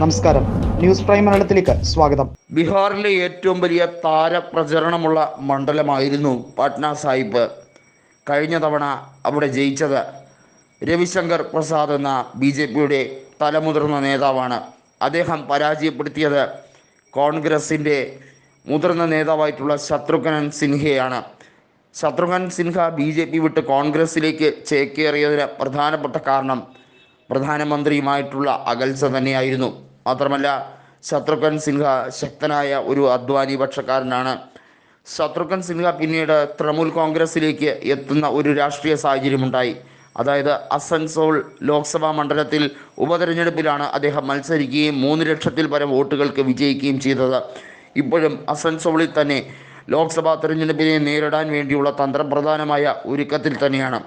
നമസ്കാരം. News prime മലയാളത്തിലേക്ക് സ്വാഗതം. ബീഹാറിലെ ഏറ്റവും വലിയ താരപ്രചരണമുള്ള മണ്ഡലമായിരുന്നു പാട്ന സാഹിബ്. കഴിഞ്ഞ തവണ അവിടെ ജയിച്ചത് രവിശങ്കർ പ്രസാദ് എന്ന ബി ജെ പിയുടെ തലമുതിർന്ന നേതാവാണ്. അദ്ദേഹം പരാജയപ്പെടുത്തിയത് കോൺഗ്രസിന്റെ മുതിർന്ന നേതാവായിട്ടുള്ള Shatrughan സിൻഹയാണ്. Shatrughan Sinha B J P വിട്ട് കോൺഗ്രസിലേക്ക് ചേക്കേറിയതിന് പ്രധാനപ്പെട്ട കാരണം പ്രധാനമന്ത്രിയുമായിട്ടുള്ള അകൽച്ച തന്നെയായിരുന്നു. മാത്രമല്ല ശത്രുഘൻ സിൻഹ ശക്തനായ ഒരു അദ്വാനി പക്ഷക്കാരനാണ്. ശത്രുഘൻ സിൻഹ പിന്നീട് തൃണമൂൽ കോൺഗ്രസിലേക്ക് എത്തുന്ന ഒരു രാഷ്ട്രീയ സാഹചര്യമുണ്ടായി. അതായത് അസൻസോൾ ലോക്സഭാ മണ്ഡലത്തിൽ ഉപതെരഞ്ഞെടുപ്പിലാണ് അദ്ദേഹം മത്സരിക്കുകയും മൂന്ന് ലക്ഷത്തിൽ പരം വോട്ടുകൾക്ക് വിജയിക്കുകയും ചെയ്തത്. ഇപ്പോഴും അസൻസോളിൽ തന്നെ ലോക്സഭാ തെരഞ്ഞെടുപ്പിനെ നേരിടാൻ വേണ്ടിയുള്ള തന്ത്രപ്രധാനമായ ഒരുക്കത്തിൽ തന്നെയാണ്.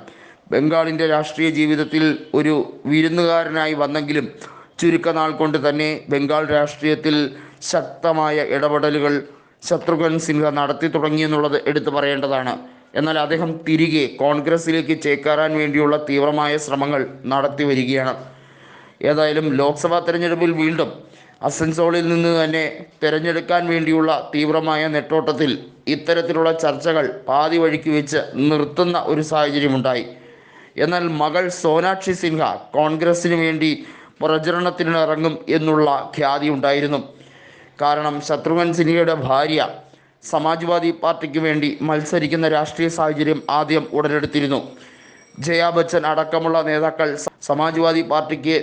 ബംഗാളിന്റെ രാഷ്ട്രീയ ജീവിതത്തിൽ ഒരു വിരുന്നുകാരനായി വന്നെങ്കിലും ചുരുക്കനാൾ കൊണ്ട് തന്നെ ബംഗാൾ രാഷ്ട്രീയത്തിൽ ശക്തമായ ഇടപെടലുകൾ ശത്രുഘ്നൻ സിൻഹ നടത്തി തുടങ്ങിയെന്നുള്ളത് എടുത്തു പറയേണ്ടതാണ്. എന്നാൽ അദ്ദേഹം തിരികെ കോൺഗ്രസിലേക്ക് ചേക്കേറാൻ വേണ്ടിയുള്ള തീവ്രമായ ശ്രമങ്ങൾ നടത്തി വരികയാണ്. ഏതായാലും ലോക്സഭാ തെരഞ്ഞെടുപ്പിൽ വീണ്ടും അസൻസോളിൽ നിന്ന് തന്നെ തിരഞ്ഞെടുക്കാൻ വേണ്ടിയുള്ള തീവ്രമായ നെട്ടോട്ടത്തിൽ ഇത്തരത്തിലുള്ള ചർച്ചകൾ പാതി വഴിക്ക് വെച്ച് നിർത്തുന്ന ഒരു സാഹചര്യമുണ്ടായി. എന്നാൽ മകൾ സോനാക്ഷി സിൻഹ കോൺഗ്രസിന് വേണ്ടി പ്രചരണത്തിനിറങ്ങും എന്നുള്ള ഖ്യാതി ഉണ്ടായിരുന്നു കാരണം ശത്രുഘ്നൻ സിൻഹയുടെ ഭാര്യ സമാജ്വാദി പാർട്ടിക്ക് വേണ്ടി മത്സരിക്കുന്ന രാഷ്ട്രീയ സാഹചര്യം ആദ്യം ഉടലെടുത്തിരുന്നു. ജയാ ബച്ചൻ അടക്കമുള്ള നേതാക്കൾ സമാജ്വാദി പാർട്ടിക്ക്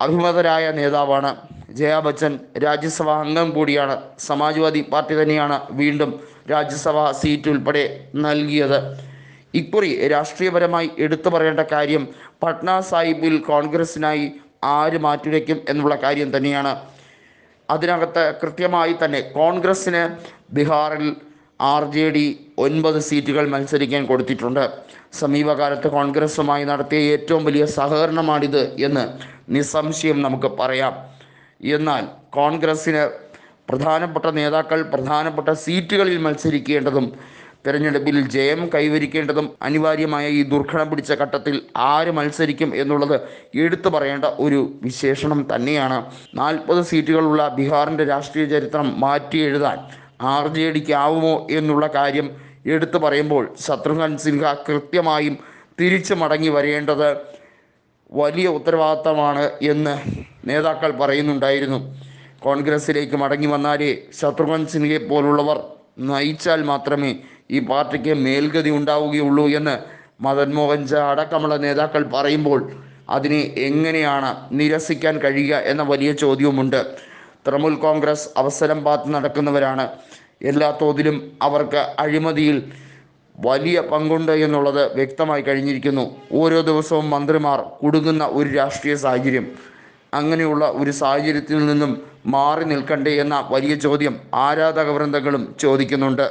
അഭിമതരായ നേതാവാണ്. ജയാ ബച്ചൻ രാജ്യസഭാ അംഗം കൂടിയാണ്. സമാജ്വാദി പാർട്ടി തന്നെയാണ് വീണ്ടും രാജ്യസഭാ സീറ്റ് ഉൾപ്പെടെ നൽകിയത്. ഇക്കുറി രാഷ്ട്രീയപരമായി എടുത്തു പറയേണ്ട കാര്യം പട്ന സാഹിബിൽ കോൺഗ്രസിനായി ആര് മാറ്റിവെക്കും എന്നുള്ള കാര്യം തന്നെയാണ്. അതിനകത്ത് കൃത്യമായി തന്നെ കോൺഗ്രസ്സിന് ബീഹാറിൽ ആർ ജെ ഡി ഒൻപത് സീറ്റുകൾ മത്സരിക്കാൻ കൊടുത്തിട്ടുണ്ട്. സമീപകാലത്ത് കോൺഗ്രസുമായി നടത്തിയ ഏറ്റവും വലിയ സഹകരണമാണിത് എന്ന് നിസ്സംശയം നമുക്ക് പറയാം. എന്നാൽ കോൺഗ്രസ്സിന് പ്രധാനപ്പെട്ട നേതാക്കൾ പ്രധാനപ്പെട്ട സീറ്റുകളിൽ മത്സരിക്കേണ്ടതും തെരഞ്ഞെടുപ്പിൽ ജയം കൈവരിക്കേണ്ടതും അനിവാര്യമായ ഈ ദുർഘടം പിടിച്ച ഘട്ടത്തിൽ ആര് മത്സരിക്കും എന്നുള്ളത് എടുത്തു പറയേണ്ട ഒരു വിശേഷണം തന്നെയാണ്. നാൽപ്പത് സീറ്റുകളുള്ള ബീഹാറിന്റെ രാഷ്ട്രീയ ചരിത്രം മാറ്റി എഴുതാൻ ആർ ജെ ഡിക്ക് ആവുമോ എന്നുള്ള കാര്യം എടുത്തു പറയുമ്പോൾ ശത്രുഘ്നൻ സിൻഹ കൃത്യമായും തിരിച്ചു മടങ്ങി വരേണ്ടത് വലിയ ഉത്തരവാദിത്തമാണ് എന്ന് നേതാക്കൾ പറയുന്നുണ്ടായിരുന്നു. കോൺഗ്രസിലേക്ക് മടങ്ങി വന്നാലേ ശത്രുഘ്നൻ സിൻഹയെ പോലുള്ളവർ നയിച്ചാൽ മാത്രമേ ഈ പാർട്ടിക്ക് മേൽഗതി ഉണ്ടാവുകയുള്ളൂ എന്ന് മദൻ മോഹൻ ജ അടക്കമുള്ള നേതാക്കൾ പറയുമ്പോൾ അതിനെ എങ്ങനെയാണ് നിരസിക്കാൻ കഴിയുക എന്ന വലിയ ചോദ്യവുമുണ്ട്. തൃണമൂൽ കോൺഗ്രസ് അവസരം പാത്ത് നടക്കുന്നവരാണ്. എല്ലാ തോതിലും അവർക്ക് അഴിമതിയിൽ വലിയ പങ്കുണ്ട് എന്നുള്ളത് വ്യക്തമായി കഴിഞ്ഞിരിക്കുന്നു. ഓരോ ദിവസവും മന്ത്രിമാർ കുടുങ്ങുന്ന ഒരു രാഷ്ട്രീയ സാഹചര്യം. അങ്ങനെയുള്ള ഒരു സാഹചര്യത്തിൽ നിന്നും മാറി നിൽക്കണ്ടേ എന്ന വലിയ ചോദ്യം ആരാധക വൃന്ദങ്ങളും ചോദിക്കുന്നുണ്ട്.